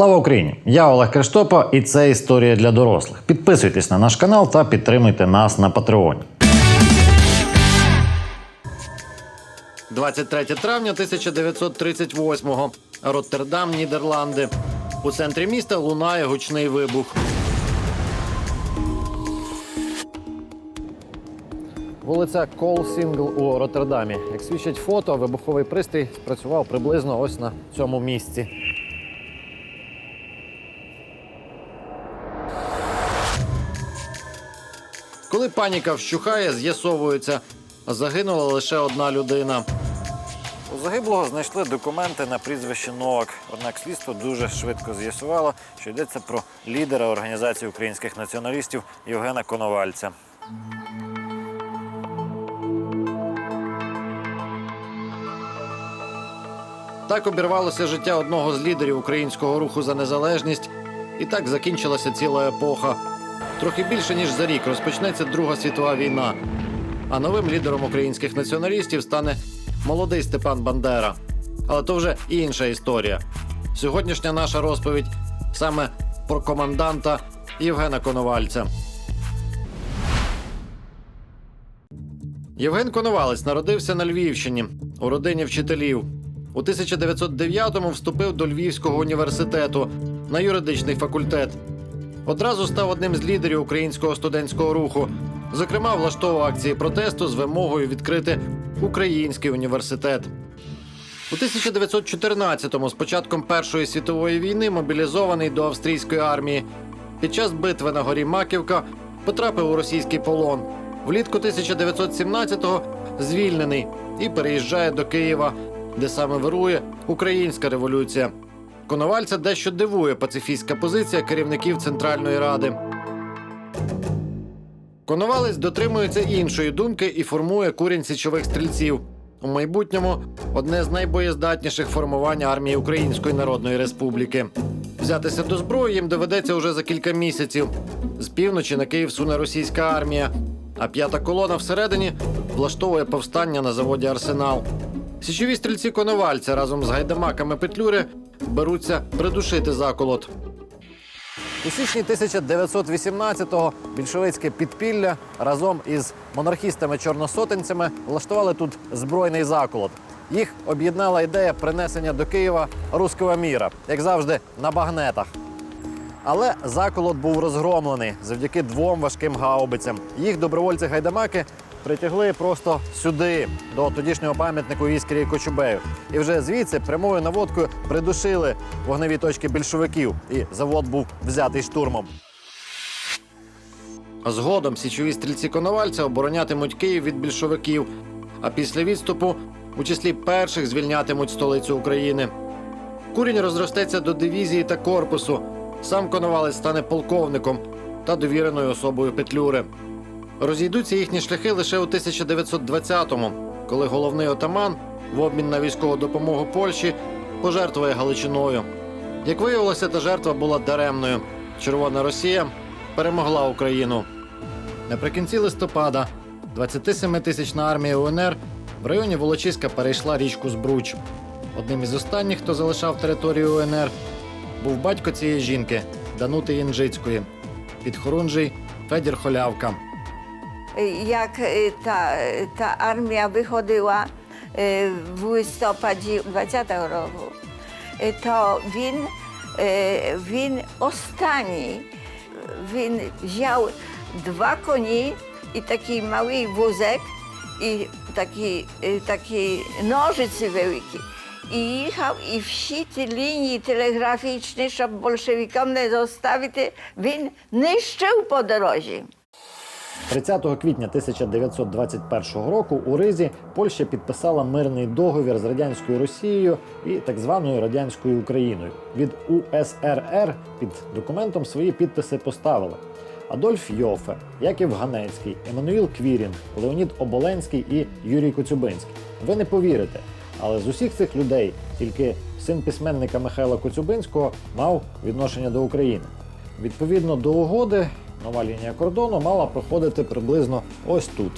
Слава Україні! Я Олег Криштопа, і це історія для дорослих. Підписуйтесь на наш канал та підтримуйте нас на Патреоні. 23 травня 1938-го. Роттердам, Нідерланди. У центрі міста лунає гучний вибух. Вулиця Кол Сінгл у Роттердамі. Як свідчать фото, вибуховий пристрій спрацював приблизно ось на цьому місці. Коли паніка вщухає, з'ясовується, загинула лише одна людина. У загиблого знайшли документи на прізвище Новак. Однак слідство дуже швидко з'ясувало, що йдеться про лідера організації українських націоналістів Євгена Коновальця. Так обірвалося життя одного з лідерів українського руху за незалежність, і так закінчилася ціла епоха. Трохи більше ніж за рік розпочнеться Друга світова війна. А новим лідером українських націоналістів стане молодий Степан Бандера. Але то вже інша історія. Сьогоднішня наша розповідь саме про команданта Євгена Коновальця. Євген Коновалець народився на Львівщині у родині вчителів. У 1909-му вступив до Львівського університету на юридичний факультет. Одразу став одним з лідерів українського студентського руху. Зокрема, влаштовував акції протесту з вимогою відкрити український університет. У 1914-му, з початком Першої світової війни, мобілізований до австрійської армії. Під час битви на горі Маківка потрапив у російський полон. Влітку 1917-го звільнений і переїжджає до Києва, де саме вирує українська революція. Коновальця дещо дивує пацифістська позиція керівників Центральної Ради. Коновалець дотримується іншої думки і формує курінь січових стрільців. У майбутньому одне з найбоєздатніших формувань армії Української Народної Республіки. Взятися до зброї їм доведеться уже за кілька місяців. З півночі на Київ суне російська армія, а п'ята колона всередині влаштовує повстання на заводі Арсенал. Січові стрільці Коновальця разом з гайдамаками Петлюри беруться придушити заколот. У січні 1918-го більшовицьке підпілля разом із монархістами-чорносотенцями влаштували тут збройний заколот. Їх об'єднала ідея принесення до Києва руського міра, як завжди, на багнетах. Але заколот був розгромлений завдяки двом важким гаубицям. Їх добровольці-гайдамаки притягли просто сюди, до тодішнього пам'ятнику Іскрі Кочубею. І вже звідси прямою наводкою придушили вогневі точки більшовиків, і завод був взятий штурмом. Згодом січові стрільці Коновальця оборонятимуть Київ від більшовиків, а після відступу у числі перших звільнятимуть столицю України. Курінь розростеться до дивізії та корпусу. Сам Коновалець стане полковником та довіреною особою Петлюри. Розійдуться їхні шляхи лише у 1920-му, коли головний отаман в обмін на військову допомогу Польщі пожертвує Галичиною. Як виявилося, та жертва була даремною. Червона Росія перемогла Україну. Наприкінці листопада 27-тисячна армія УНР в районі Волочиська перейшла річку Збруч. Одним із останніх, хто залишав територію УНР, був батько цієї жінки Данути Янжицької, підхорунжий Федір Холявка. jak y, ta, ta armia wychodziła y, w listopadzie 20 roku, y, to win, win ostani, win wziął dwa koni i taki mały wózek i taki, taki nożycy wielki. I jechał i wsi te linii telegraficzne, żeby bolszewikom nie zostawić, win niszczył po drodze. 30 квітня 1921 року у Ризі Польща підписала мирний договір з радянською Росією і так званою радянською Україною. Від УСРР під документом свої підписи поставили. Адольф Йофе, Яків Ганецький, Еммануїл Квірінг, Леонід Оболенський і Юрій Коцюбинський. Ви не повірите, але з усіх цих людей тільки син письменника Михайла Коцюбинського мав відношення до України. Відповідно до угоди, нова лінія кордону мала проходити приблизно ось тут.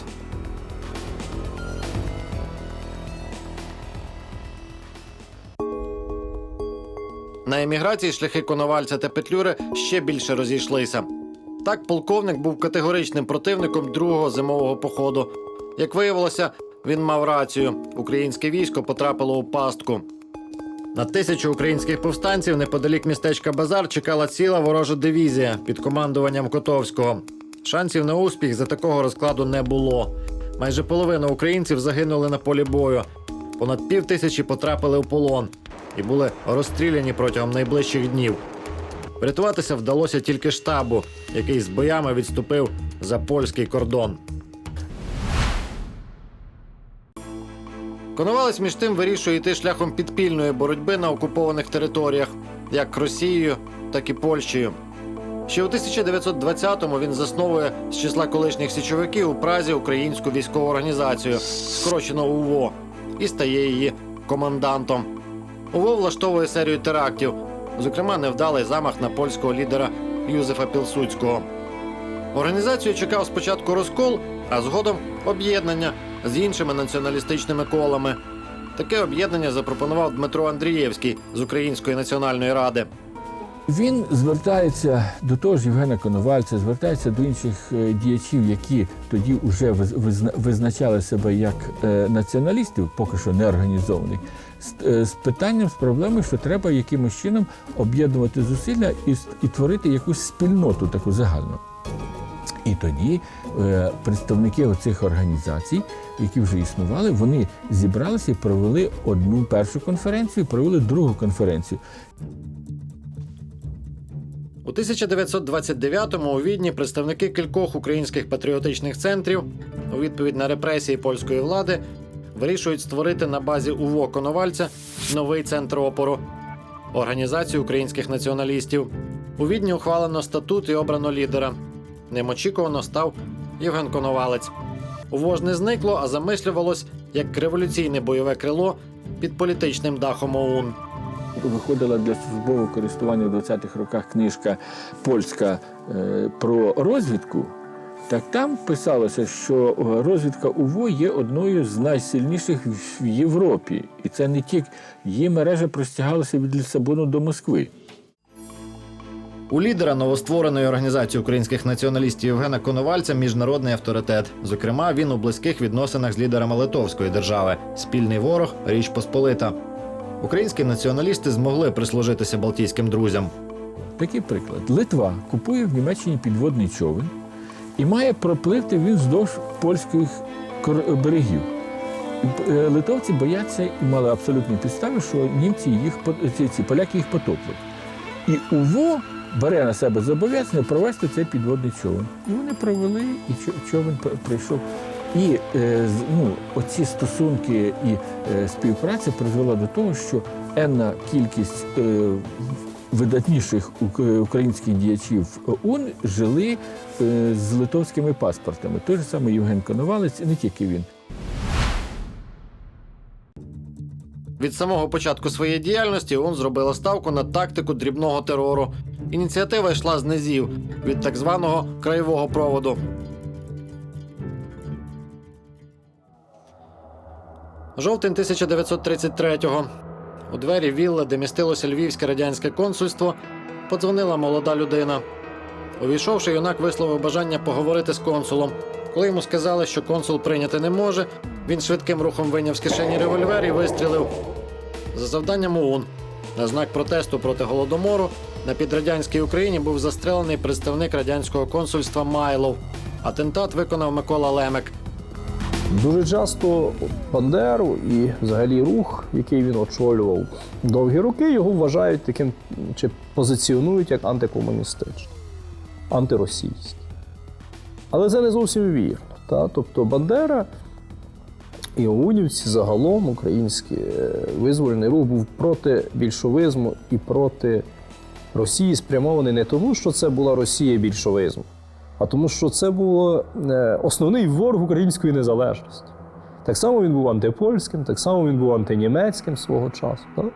На еміграції шляхи Коновальця та Петлюри ще більше розійшлися. Так, полковник був категоричним противником другого зимового походу. Як виявилося, він мав рацію. Українське військо потрапило у пастку. На тисячу українських повстанців неподалік містечка Базар чекала ціла ворожа дивізія під командуванням Котовського. Шансів на успіх за такого розкладу не було. Майже половина українців загинули на полі бою. Понад пів тисячі потрапили у полон і були розстріляні протягом найближчих днів. Врятуватися вдалося тільки штабу, який з боями відступив за польський кордон. Коновалець між тим вирішує йти шляхом підпільної боротьби на окупованих територіях, як Росією, так і Польщею. Ще у 1920-му він засновує з числа колишніх січовиків у Празі українську військову організацію, скорочено УВО, і стає її командантом. УВО влаштовує серію терактів, зокрема, невдалий замах на польського лідера Юзефа Пілсудського. Організацію чекав спочатку розкол, а згодом об'єднання з іншими націоналістичними колами. Таке об'єднання запропонував Дмитро Андрієвський з Української національної ради. Він звертається до того ж Євгена Коновальця, звертається до інших е, діячів, які тоді вже виз- визначали себе як е, націоналістів, поки що не організованих, з, е, питанням, з проблемою, що треба якимось чином об'єднувати зусилля і, і творити якусь спільноту таку загальну. І тоді е, представники оцих організацій, які вже існували, вони зібралися і провели одну першу конференцію, провели другу конференцію. У 1929-му у Відні представники кількох українських патріотичних центрів у відповідь на репресії польської влади вирішують створити на базі УВО Коновальця новий центр опору організацію українських націоналістів. У Відні ухвалено статут і обрано лідера. Ним очікувано став Євген Коновалець. УВО ж не зникло, а замислювалось як революційне бойове крило під політичним дахом ОУН. Виходила для службового користування в 20-х роках книжка польська е, про розвідку. Так там писалося, що е, розвідка УВО є одною з найсильніших в Європі. І це не тільки її мережа простягалася від Лісабону до Москви. У лідера новоствореної організації українських націоналістів Євгена Коновальця міжнародний авторитет. Зокрема, він у близьких відносинах з лідерами Литовської держави. Спільний ворог Річ Посполита. Українські націоналісти змогли прислужитися балтійським друзям. Такий приклад. Литва купує в Німеччині підводний човен і має пропливти він вздовж польських берегів. Е, Литовці бояться і мали абсолютні підстави, що німці їх ці поляки їх потоплять. І УВО бере на себе зобов'язання провести цей підводний човен. І вони провели, і човен прийшов. І е, ну, оці стосунки і е, співпраця призвела до того, що енна кількість е, видатніших українських діячів ОУН жили з литовськими паспортами. Той же самий Євген Коновалець, і не тільки він. Від самого початку своєї діяльності ОУН зробила ставку на тактику дрібного терору. Ініціатива йшла з низів від так званого краєвого проводу. Жовтень 1933-го. У двері вілли, де містилося львівське радянське консульство, подзвонила молода людина. Увійшовши, юнак висловив бажання поговорити з консулом. Коли йому сказали, що консул прийняти не може, він швидким рухом вийняв з кишені револьвер і вистрілив. За завданням ОУН на знак протесту проти голодомору на підрадянській Україні був застрелений представник радянського консульства Майлов. Атентат виконав Микола Лемек. Дуже часто Бандеру і взагалі рух, який він очолював довгі роки, його вважають таким чи позиціонують як антикомуністичний, антиросійський. Але це не зовсім вірно. Та? Тобто Бандера і Оунівці загалом український е, визвольний рух був проти більшовизму і проти Росії спрямований не тому, що це була Росія більшовизму, а тому, що це був основний ворог української незалежності. Так само він був антипольським, так само він був антинімецьким свого часу. Так?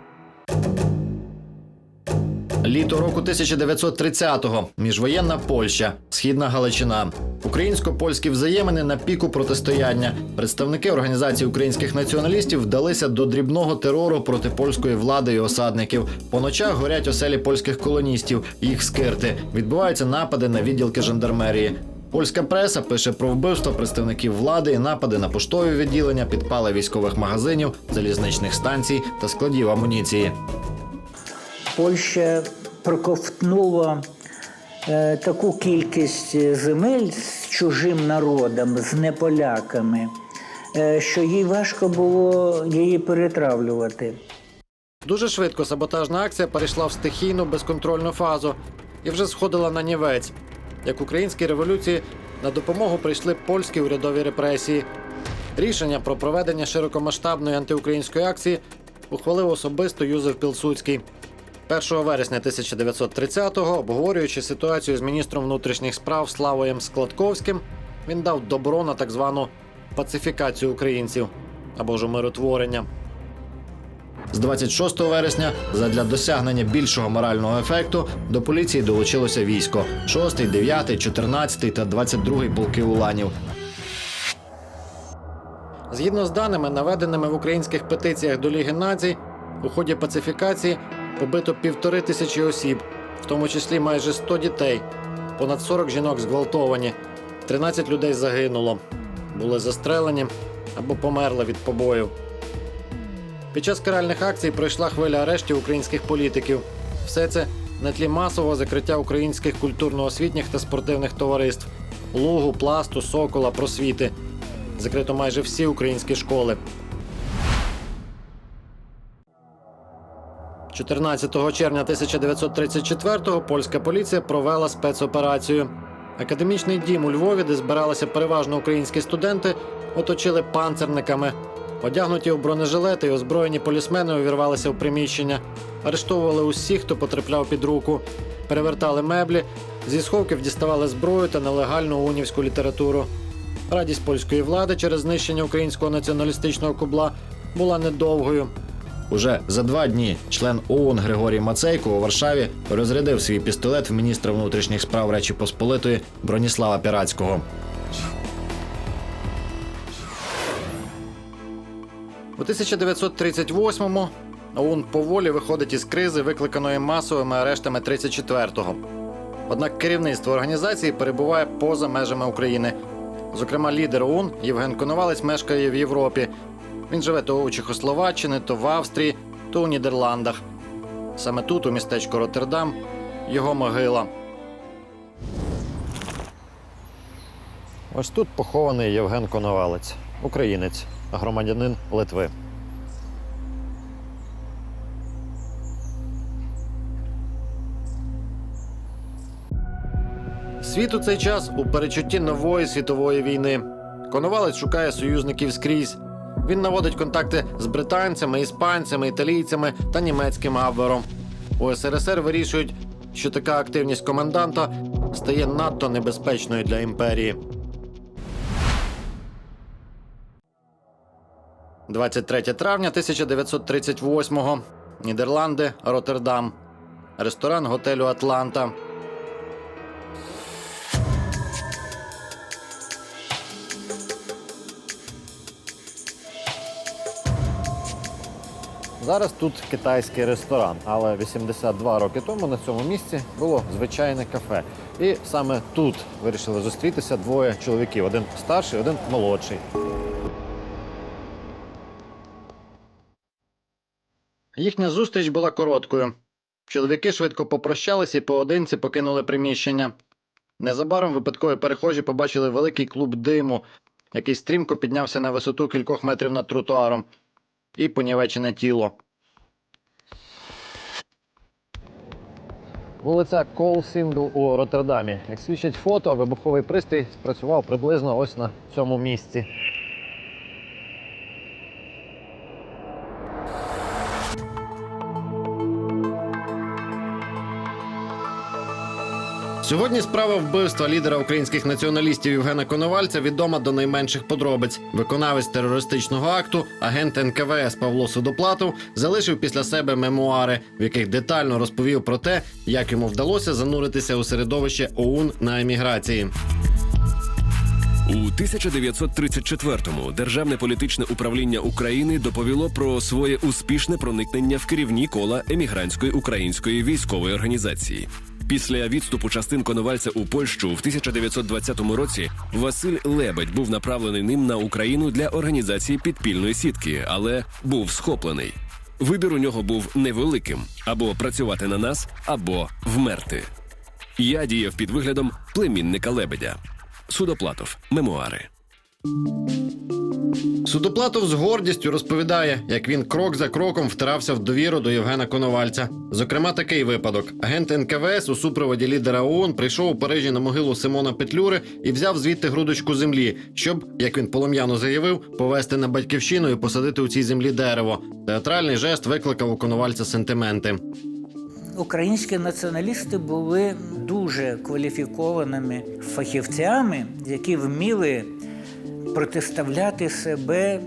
Літо року 1930-го. Міжвоєнна Польща, східна Галичина. Українсько-польські взаємини на піку протистояння. Представники організації українських націоналістів вдалися до дрібного терору проти польської влади і осадників. По ночах горять оселі польських колоністів, їх скирти. Відбуваються напади на відділки жандармерії. Польська преса пише про вбивство представників влади і напади на поштові відділення, підпали військових магазинів, залізничних станцій та складів амуніції. Польща проковтнула е, таку кількість земель з чужим народом, з неполяками, е, що їй важко було її перетравлювати. Дуже швидко саботажна акція перейшла в стихійну безконтрольну фазу і вже сходила на нівець. Як українській революції на допомогу прийшли польські урядові репресії. Рішення про проведення широкомасштабної антиукраїнської акції ухвалив особисто Юзеф Пілсудський. 1 вересня 1930-го, обговорюючи ситуацію з міністром внутрішніх справ Славоєм Складковським, він дав добро на так звану пацифікацію українців або ж умиротворення. З 26 вересня, задля досягнення більшого морального ефекту, до поліції долучилося військо: 6, 9, 14 та 22 полки уланів. Згідно з даними, наведеними в українських петиціях до Ліги націй, у ході пацифікації побито півтори тисячі осіб, в тому числі майже 100 дітей, понад 40 жінок зґвалтовані, 13 людей загинуло, були застрелені або померли від побоїв. Під час каральних акцій пройшла хвиля арештів українських політиків. Все це на тлі масового закриття українських культурно-освітніх та спортивних товариств Лугу, пласту, сокола, просвіти. Закрито майже всі українські школи. 14 червня 1934-го польська поліція провела спецоперацію. Академічний дім у Львові, де збиралися переважно українські студенти, оточили панцерниками. Одягнуті у бронежилети і озброєні полісмени увірвалися в приміщення, арештовували усіх, хто потрапляв під руку, перевертали меблі, зі сховків діставали зброю та нелегальну унівську літературу. Радість польської влади через знищення українського націоналістичного кубла була недовгою. Уже за два дні член ОУН Григорій Мацейко у Варшаві розрядив свій пістолет в міністра внутрішніх справ Речі Посполитої Броніслава Пірацького. У 1938-му ОУН поволі виходить із кризи, викликаної масовими арештами 34-го. Однак керівництво організації перебуває поза межами України. Зокрема, лідер ОУН Євген Коновалець мешкає в Європі. Він живе то у Чехословаччині, то в Австрії, то у Нідерландах. Саме тут, у містечку Роттердам, його могила. Ось тут похований Євген Коновалець, українець, громадянин Литви. Світ у цей час у перечутті нової світової війни. Коновалець шукає союзників скрізь. Він наводить контакти з британцями, іспанцями, італійцями та німецьким абвером. У СРСР вирішують, що така активність коменданта стає надто небезпечною для імперії. 23 травня 1938-го. Нідерланди, Роттердам. Ресторан готелю Атланта. Зараз тут китайський ресторан, але 82 роки тому на цьому місці було звичайне кафе. І саме тут вирішили зустрітися двоє чоловіків: один старший, один молодший. Їхня зустріч була короткою. Чоловіки швидко попрощалися і поодинці покинули приміщення. Незабаром випадкові перехожі побачили великий клуб диму, який стрімко піднявся на висоту кількох метрів над тротуаром і понівечене тіло. Вулиця Кол Сингл у Роттердамі. Як свідчить фото, вибуховий пристрій спрацював приблизно ось на цьому місці. Сьогодні справа вбивства лідера українських націоналістів Євгена Коновальця відома до найменших подробиць. Виконавець терористичного акту, агент НКВС Павло Судоплатов залишив після себе мемуари, в яких детально розповів про те, як йому вдалося зануритися у середовище ОУН на еміграції. У 1934-му Державне політичне управління України доповіло про своє успішне проникнення в керівні кола емігрантської української військової організації. Після відступу частин Коновальця у Польщу в 1920 році Василь Лебедь був направлений ним на Україну для організації підпільної сітки, але був схоплений. Вибір у нього був невеликим: або працювати на нас, або вмерти. Я діяв під виглядом племінника Лебедя. Судоплатов. Мемуари. Судоплатов з гордістю розповідає, як він крок за кроком втирався в довіру до Євгена Коновальця. Зокрема, такий випадок: агент НКВС у супроводі лідера ООН прийшов у Парижі на могилу Симона Петлюри і взяв звідти грудочку землі, щоб, як він полум'яно заявив, повести на батьківщину і посадити у цій землі дерево. Театральний жест викликав у Коновальця сентименти. Українські націоналісти були дуже кваліфікованими фахівцями, які вміли протиставляти себе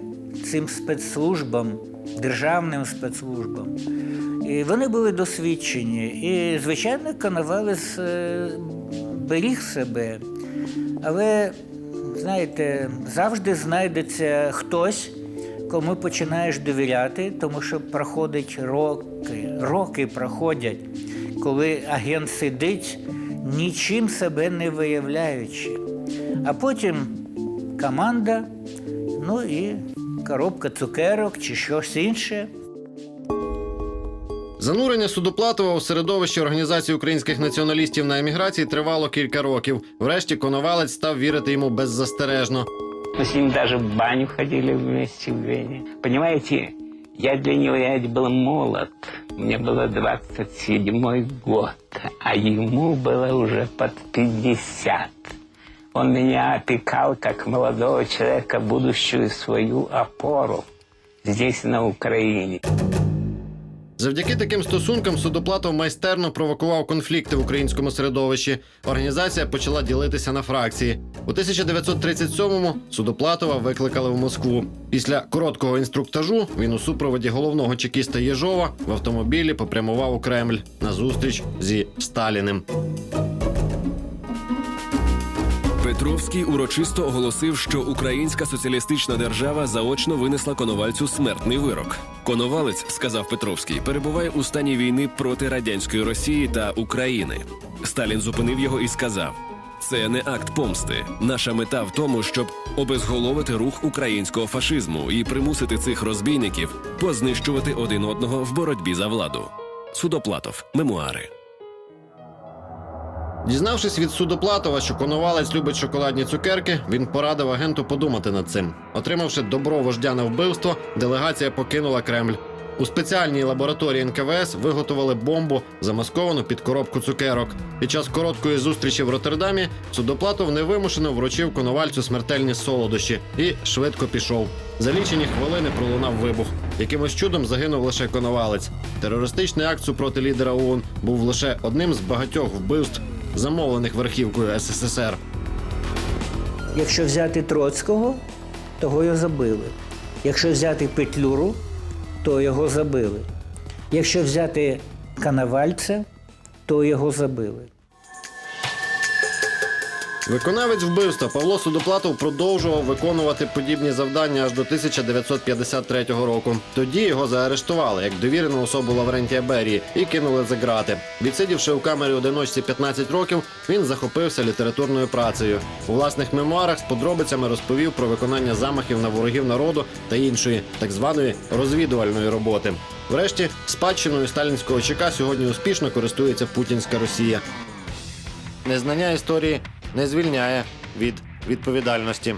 цим спецслужбам, державним спецслужбам. І вони були досвідчені. І, звичайно, Коновалець е, беріг себе. Але, знаєте, завжди знайдеться хтось, кому починаєш довіряти, тому що проходять роки, роки проходять, коли агент сидить, нічим себе не виявляючи. А потім команда, ну і коробка цукерок чи щось інше. Занурення Судоплатова у середовище організації українських націоналістів на еміграції тривало кілька років. Врешті Коновалець став вірити йому беззастережно. Мы с ним даже в баню ходили вместе в Вене. Понимаете, я для него я ведь был молод. Мне было 27 год, а ему было уже под 50. Он меня опекал как молодого человека, будущую свою опору здесь, на Украине. Завдяки таким стосункам Судоплатов майстерно провокував конфлікти в українському середовищі. Організація почала ділитися на фракції. У 1937-му Судоплатова викликали в Москву. Після короткого інструктажу він у супроводі головного чекіста Єжова в автомобілі попрямував у Кремль на зустріч зі Сталіним. Петровський урочисто оголосив, що українська соціалістична держава заочно винесла коновальцю смертний вирок. Коновалець, сказав Петровський, перебуває у стані війни проти радянської Росії та України. Сталін зупинив його і сказав: це не акт помсти. Наша мета в тому, щоб обезголовити рух українського фашизму і примусити цих розбійників познищувати один одного в боротьбі за владу. Судоплатов, мемуари. Дізнавшись від Судоплатова, що Коновалець любить шоколадні цукерки, він порадив агенту подумати над цим. Отримавши добро вождя на вбивство, делегація покинула Кремль. У спеціальній лабораторії НКВС виготовили бомбу, замасковану під коробку цукерок. Під час короткої зустрічі в Роттердамі Судоплатов невимушено вручив Коновальцю смертельні солодощі і швидко пішов. За лічені хвилини пролунав вибух. Якимось чудом загинув лише Коновалець. Терористичний акт супроти лідера ООН був лише одним з багатьох вбивств, замовлених верхівкою СССР. Якщо взяти Троцького, того його забили. Якщо взяти Петлюру, то його забили. Якщо взяти Канавальця, то його забили. Виконавець вбивства Павло Судоплатов продовжував виконувати подібні завдання аж до 1953 року. Тоді його заарештували як довірену особу Лаврентія Берії і кинули за грати. Відсидівши у камері одиночці 15 років, він захопився літературною працею. У власних мемуарах з подробицями розповів про виконання замахів на ворогів народу та іншої так званої розвідувальної роботи. Врешті, спадщиною сталінського ЧК сьогодні успішно користується путінська Росія. Незнання історії не звільняє від відповідальності.